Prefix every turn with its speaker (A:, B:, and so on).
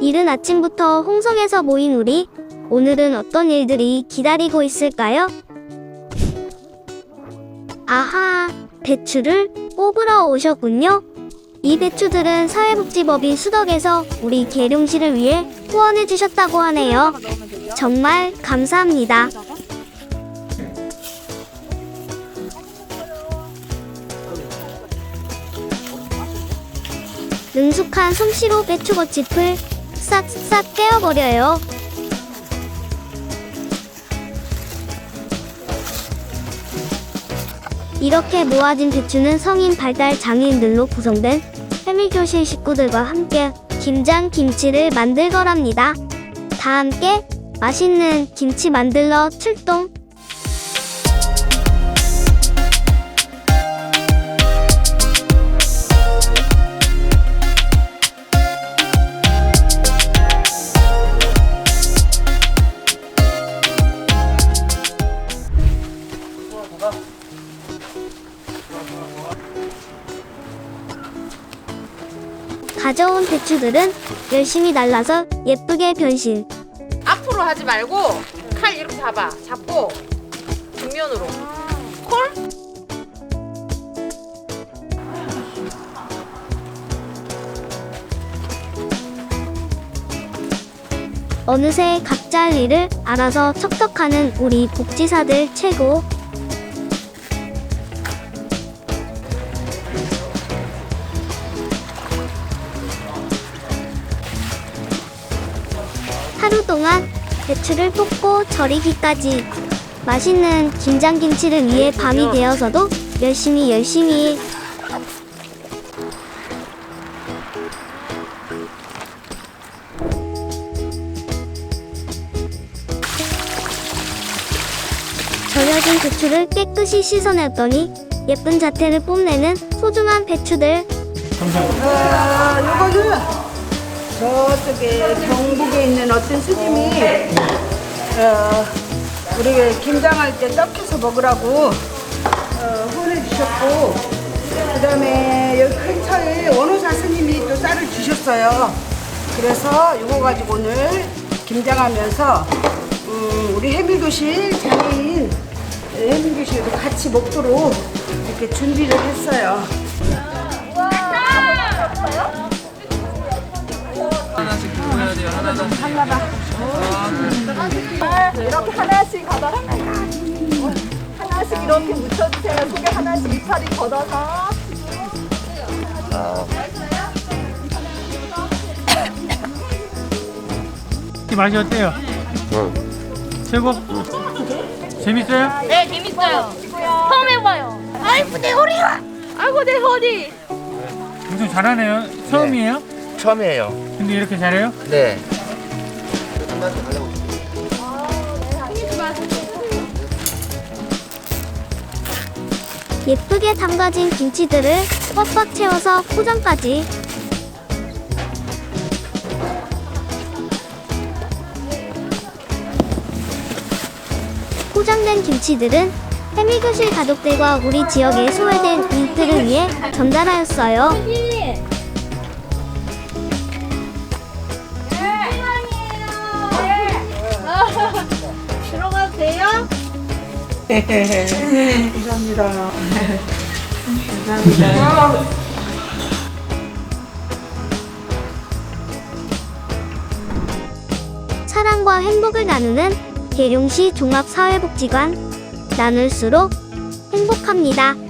A: 이른 아침부터 홍성에서 모인 우리 오늘은 어떤 일들이 기다리고 있을까요? 아하, 배추를 뽑으러 오셨군요. 이 배추들은 사회복지법인 수덕에서 우리 계룡시를 위해 후원해 주셨다고 하네요. 정말 감사합니다. 능숙한 솜씨로 배추꽃잎을 싹싹 떼어버려요. 이렇게 모아진 배추는 성인 발달 장애인들로 구성된 해밀교실 식구들과 함께 김장 김치를 만들 거랍니다. 다 함께 맛있는 김치 만들러 출동! 가져온 배추들은 열심히 날라서 예쁘게 변신.
B: 앞으로 하지 말고 칼 이렇게 잡아. 잡고 뒷면으로. 콜?
A: 어느새 각자 할 일을 알아서 척척하는 우리 복지사들 최고. 하루 동안 배추를 뽑고 절이기까지. 맛있는 김장김치를 위해 밤이 되어서도 열심히 열심히. 절여진 배추를 깨끗이 씻어냈더니 예쁜 자태를 뽐내는 소중한 배추들.
C: 아, 요거는 저쪽에 경북에 있는 어떤 스님이 어, 우리 김장할 때 떡해서 먹으라고 어, 보내주셨고 그 다음에 여기 근처에 원호사 스님이 또 쌀을 주셨어요. 그래서 이거 가지고 오늘 김장하면서 음, 우리 해밀교실 장애인 해밀교실도 같이 먹도록 이렇게 준비를 했어요.
D: 이렇게 하나씩 걷어 하나씩 이렇게 묻혀주세요. 속에 하나씩 이파리 걷어서
E: 이 맛이 어때요? 최고? 재밌어요?
B: 네, 재밌어요. 처음 해봐요. 아이고, 내 허리가. 아이고, 내 허리.
E: 엄청 잘하네요. 처음이에요?
F: 처음이에요.
E: 근데 이렇게 잘해요?
F: 네.
A: 예쁘게 담가진 김치들을 꽉꽉 채워서 포장까지 포장된 김치들은 해밀교실 가족들과 우리 지역에 소외된 이웃들을 위해 전달하였어요. 사랑과 행복을 나누는 계룡시 종합사회복지관. 나눌수록 행복합니다.